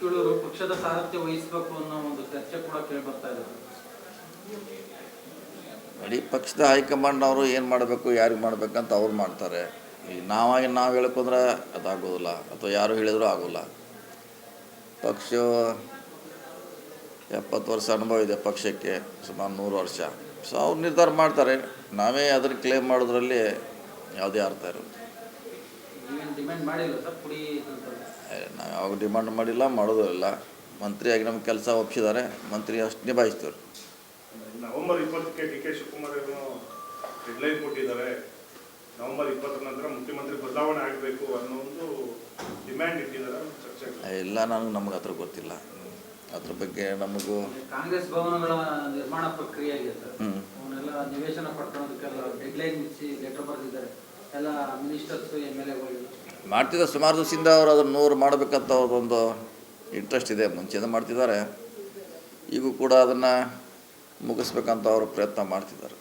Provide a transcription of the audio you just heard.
ಜಾರಕಿಹೊಳಿ ಪಕ್ಷದ ಸಾರಥ್ಯ ವಹಿಸಬೇಕು ಅನ್ನೋ ಒಂದು ಚರ್ಚೆ ಕೂಡ ಕೇಳಿ ಬರ್ತಾ ಇದೆ ಇಡೀ ಪಕ್ಷದ ಹೈಕಮಾಂಡ್ನವರು ಏನು ಮಾಡಬೇಕು, ಯಾರಿಗೆ ಮಾಡಬೇಕಂತ ಅವ್ರು ಮಾಡ್ತಾರೆ. ಈಗ ನಾವಾಗಿ ನಾವು ಹೇಳ್ಕೊಂಡ್ರೆ ಅದಾಗೋದಿಲ್ಲ, ಅಥವಾ ಯಾರು ಹೇಳಿದರೂ ಆಗೋಲ್ಲ. ಪಕ್ಷ ಎಪ್ಪತ್ತು ವರ್ಷ ಅನುಭವ ಇದೆ ಪಕ್ಷಕ್ಕೆ, ಸುಮಾರು ನೂರು ವರ್ಷ. ಸೊ ಅವ್ರು ನಿರ್ಧಾರ ಮಾಡ್ತಾರೆ. ನಾವೇ ಅದನ್ನು ಕ್ಲೇಮ್ ಮಾಡೋದ್ರಲ್ಲಿ ಯಾವುದೇ ಅರ್ಥ ಇರೋದು ನೀವೇನು ಡಿಮ್ಯಾಂಡ್ ಮಾಡಿಲ್ಲ ಸರ್ ಕುಡಿ ಅಂತ ನಾವು ಯಾವಾಗ ಡಿಮಾಂಡ್ ಮಾಡಿಲ್ಲ ಮಾಡೋದು ಇಲ್ಲ. ಮಂತ್ರಿಯಾಗಿ ನಮ್ಮ ಕೆಲಸ ಒಪ್ಪಿಸಿದ್ದಾರೆ ಮಂತ್ರಿ ಅಷ್ಟು ನಿಭಾಯಿಸ್ತವ್ರು ನವೆಂಬರ್ ಇಪ್ಪತ್ತಕ್ಕೆ ಡಿ ಕೆ ಶಿವಕುಮಾರ್ ಡೆಡ್ಲೈನ್ ಕೊಟ್ಟಿದ್ದಾರೆ. ನವೆಂಬರ್ ಇಪ್ಪತ್ತರ ನಂತರ ಮುಖ್ಯಮಂತ್ರಿ ಬದಲಾವಣೆ ಆಗಬೇಕು ಅನ್ನೋ ಒಂದು ಡಿಮ್ಯಾಂಡ್ ಇಟ್ಟಿದ್ದಾರೆ ಚರ್ಚೆ ಇಲ್ಲ ನನಗೆ ನಮ್ಗೆ ಅದ್ರ ಗೊತ್ತಿಲ್ಲ. ಅದ್ರ ಬಗ್ಗೆ ನಮಗೂ ಕಾಂಗ್ರೆಸ್ ಭವನಗಳ ನಿರ್ಮಾಣ ಪ್ರಕ್ರಿಯೆ ಆಗಿದೆ ಸರ್. ಅವನ್ನೆಲ್ಲ ನಿವೇಶನ ಪಡ್ಕೊಳ್ಳೋದಕ್ಕೆಲ್ಲ ಡೆಡ್ಲೈನ್ ಮುಚ್ಚಿ ಲೆಟರ್ ಬರೆದಿದ್ದಾರೆ. ಎಲ್ಲ ಮಾಡ್ತಿದ್ದ ಸುಮಾರು ದಿವಸದಿಂದ ಅವರು ಅದನ್ನು ನೂರು ಮಾಡಬೇಕಂತ ಅವ್ರದ್ದೊಂದು ಇಂಟ್ರೆಸ್ಟ್ ಇದೆ, ಮುಂಚೆಯಿಂದ ಮಾಡ್ತಿದ್ದಾರೆ. ಈಗೂ ಕೂಡ ಅದನ್ನು ಮುಗಿಸ್ಬೇಕಂತ ಅವರು ಪ್ರಯತ್ನ ಮಾಡ್ತಿದ್ದಾರೆ.